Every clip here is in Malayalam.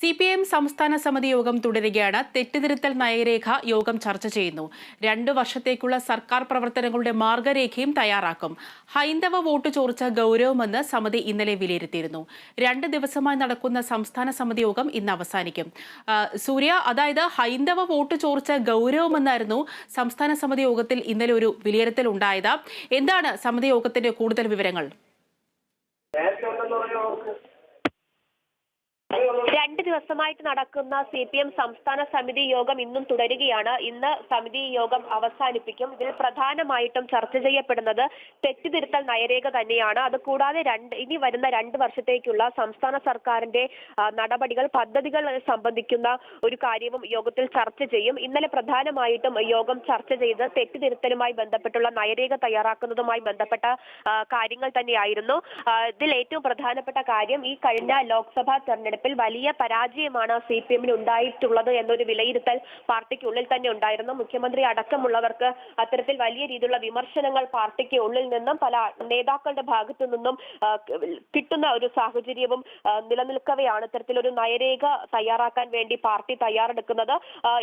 സി പി എം സംസ്ഥാന സമിതി യോഗം തുടരുകയാണ്. തെറ്റുതിരുത്തൽ നയരേഖ യോഗം ചർച്ച ചെയ്യുന്നു. രണ്ടു വർഷത്തേക്കുള്ള സർക്കാർ പ്രവർത്തനങ്ങളുടെ മാർഗരേഖയും തയ്യാറാക്കും. ഹൈന്ദവ വോട്ട് ചോർച്ച ഗൗരവമെന്ന് സമിതി ഇന്നലെ വിലയിരുത്തിയിരുന്നു. രണ്ട് ദിവസമായി നടക്കുന്ന സംസ്ഥാന സമിതി യോഗം ഇന്ന് അവസാനിക്കും. സൂര്യ അതായത് ഹൈന്ദവ വോട്ട് ചോർച്ച ഗൗരവമെന്നായിരുന്നു സംസ്ഥാന സമിതി യോഗത്തിൽ ഇന്നലെ ഒരു വിലയിരുത്തൽ ഉണ്ടായത്. എന്താണ് സമിതി യോഗത്തിന്റെ കൂടുതൽ വിവരങ്ങൾ? രണ്ട് ദിവസമായിട്ട് നടക്കുന്ന സി പി എം സംസ്ഥാന സമിതി യോഗം ഇന്നും തുടരുകയാണ്. ഇന്ന് സമിതി യോഗം അവസാനിപ്പിക്കും. ഇതിൽ പ്രധാനമായിട്ടും ചർച്ച ചെയ്യപ്പെടുന്നത് തെറ്റുതിരുത്തൽ നയരേഖ തന്നെയാണ്. അത് കൂടാതെ രണ്ട് ഇനി വരുന്ന രണ്ട് വർഷത്തേക്കുള്ള സംസ്ഥാന സർക്കാരിന്റെ നടപടികൾ പദ്ധതികൾ സംബന്ധിക്കുന്ന ഒരു കാര്യവും യോഗത്തിൽ ചർച്ച ചെയ്യും. ഇന്നലെ പ്രധാനമായിട്ടും യോഗം ചർച്ച ചെയ്ത് തെറ്റുതിരുത്തലുമായി ബന്ധപ്പെട്ടുള്ള നയരേഖ തയ്യാറാക്കുന്നതുമായി ബന്ധപ്പെട്ട കാര്യങ്ങൾ തന്നെയായിരുന്നു. ഇതിൽ ഏറ്റവും പ്രധാനപ്പെട്ട കാര്യം ഈ കഴിഞ്ഞ ലോക്സഭാ തെരഞ്ഞെടുപ്പിൽ വലിയ പരാജയമാണ് സി പി എമ്മിന് ഉണ്ടായിട്ടുള്ളത് എന്നൊരു വിലയിരുത്തൽ പാർട്ടിക്കുള്ളിൽ തന്നെ ഉണ്ടായിരുന്നു. മുഖ്യമന്ത്രി അടക്കമുള്ളവർക്ക് അത്തരത്തിൽ വലിയ രീതിയിലുള്ള വിമർശനങ്ങൾ പാർട്ടിക്ക് ഉള്ളിൽ നിന്നും പല നേതാക്കളുടെ ഭാഗത്തു നിന്നും കിട്ടുന്ന ഒരു സാഹചര്യവും നിലനിൽക്കവെയാണ് ഇത്തരത്തിലൊരു നയരേഖ തയ്യാറാക്കാൻ വേണ്ടി പാർട്ടി തയ്യാറെടുക്കുന്നത്.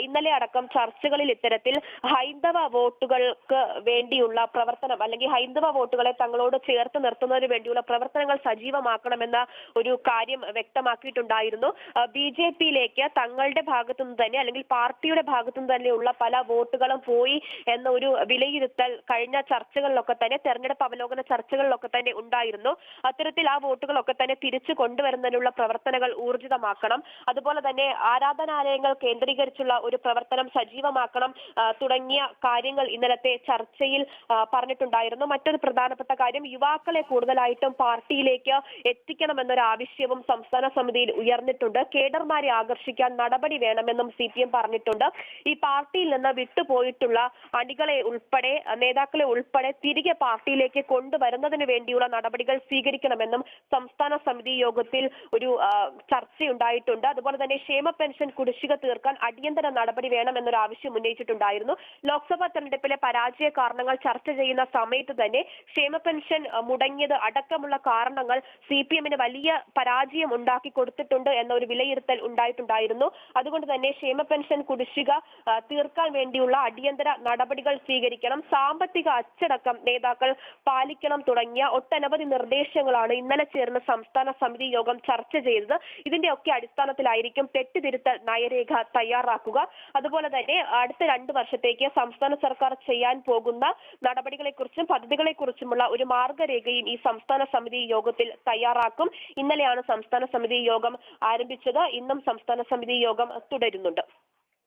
ഇന്നലെ അടക്കം ചർച്ചകളിൽ ഇത്തരത്തിൽ ഹൈന്ദവ വോട്ടുകൾക്ക് വേണ്ടിയുള്ള പ്രവർത്തനം അല്ലെങ്കിൽ ഹൈന്ദവ വോട്ടുകളെ തങ്ങളോട് ചേർത്ത് നിർത്തുന്നതിന് വേണ്ടിയുള്ള പ്രവർത്തനങ്ങൾ സജീവമാക്കണമെന്ന ഒരു കാര്യം വ്യക്തമാക്കിയിട്ടുണ്ടായിരുന്നു. ബി ജെ പിയിലേക്ക് തങ്ങളുടെ ഭാഗത്തുനിന്ന് തന്നെ അല്ലെങ്കിൽ പാർട്ടിയുടെ ഭാഗത്തുനിന്ന് തന്നെയുള്ള പല വോട്ടുകളും പോയി എന്ന ഒരു വിലയിരുത്തൽ കഴിഞ്ഞ ചർച്ചകളിലൊക്കെ തന്നെ തെരഞ്ഞെടുപ്പ് അവലോകന ചർച്ചകളിലൊക്കെ തന്നെ ഉണ്ടായിരുന്നു. അത്തരത്തിൽ ആ വോട്ടുകളൊക്കെ തന്നെ തിരിച്ചു കൊണ്ടുവരുന്നതിനുള്ള പ്രവർത്തനങ്ങൾ ഊർജിതമാക്കണം. അതുപോലെ തന്നെ ആരാധനാലയങ്ങൾ കേന്ദ്രീകരിച്ചുള്ള ഒരു പ്രവർത്തനം സജീവമാക്കണം തുടങ്ങിയ കാര്യങ്ങൾ ഇന്നലത്തെ ചർച്ചയിൽ പറഞ്ഞിട്ടുണ്ടായിരുന്നു. മറ്റൊരു പ്രധാനപ്പെട്ട കാര്യം യുവാക്കളെ കൂടുതലായിട്ടും പാർട്ടിയിലേക്ക് എത്തിക്കണമെന്നൊരു ആവശ്യവും സംസ്ഥാന സമിതിയിൽ ഉയർന്നിട്ടുണ്ട്. കേഡർമാരെ ആകർഷിക്കാൻ നടപടി വേണമെന്നും സി പി എം പറഞ്ഞിട്ടുണ്ട്. ഈ പാർട്ടിയിൽ നിന്ന് വിട്ടുപോയിട്ടുള്ള അണികളെ ഉൾപ്പെടെ നേതാക്കളെ ഉൾപ്പെടെ തിരികെ പാർട്ടിയിലേക്ക് കൊണ്ടുവരുന്നതിന് വേണ്ടിയുള്ള നടപടികൾ സ്വീകരിക്കണമെന്നും സംസ്ഥാന സമിതി യോഗത്തിൽ ഒരു ചർച്ചയുണ്ടായിട്ടുണ്ട്. അതുപോലെ തന്നെ ക്ഷേമ പെൻഷൻ കുടിശ്ശിക തീർക്കാൻ അടിയന്തര നടപടി വേണമെന്നൊരു ആവശ്യം ഉന്നയിച്ചിട്ടുണ്ടായിരുന്നു. ലോക്സഭാ തെരഞ്ഞെടുപ്പിലെ പരാജയ കാരണങ്ങൾ ചർച്ച ചെയ്യുന്ന സമയത്ത് തന്നെ ക്ഷേമ പെൻഷൻ മുടങ്ങിയത് അടക്കമുള്ള കാരണങ്ങൾ സി പി എമ്മിന് വലിയ പരാജയം ഉണ്ടാക്കി കൊടുത്തിട്ടുണ്ട് എന്ന ഒരു വിലയിരുത്തൽ ഉണ്ടായിട്ടുണ്ടായിരുന്നു. അതുകൊണ്ട് തന്നെ ക്ഷേമ പെൻഷൻ കുടിശ്ശിക തീർക്കാൻ വേണ്ടിയുള്ള അടിയന്തര നടപടികൾ സ്വീകരിക്കണം. സാമ്പത്തിക അച്ചടക്കം നേതാക്കൾ പാലിക്കണം തുടങ്ങിയ ഒട്ടനവധി നിർദ്ദേശങ്ങളാണ് ഇന്നലെ ചേർന്ന സംസ്ഥാന സമിതി യോഗം ചർച്ച ചെയ്തത്. ഇതിന്റെ ഒക്കെ അടിസ്ഥാനത്തിലായിരിക്കും തെറ്റുതിരുത്തൽ നയരേഖ തയ്യാറാക്കുക. അതുപോലെ തന്നെ അടുത്ത രണ്ട് വർഷത്തേക്ക് സംസ്ഥാന സർക്കാർ ചെയ്യാൻ പോകുന്ന നടപടികളെക്കുറിച്ചും പദ്ധതികളെക്കുറിച്ചുമുള്ള ഒരു മാർഗരേഖയും ഈ സംസ്ഥാന സമിതി യോഗത്തിൽ തയ്യാറാക്കും. ഇന്നലെയാണ് സംസ്ഥാന സമിതി യോഗം ആരംഭിച്ചത്. ഇന്നും സംസ്ഥാന സമിതി യോഗം തുടരുന്നുണ്ട്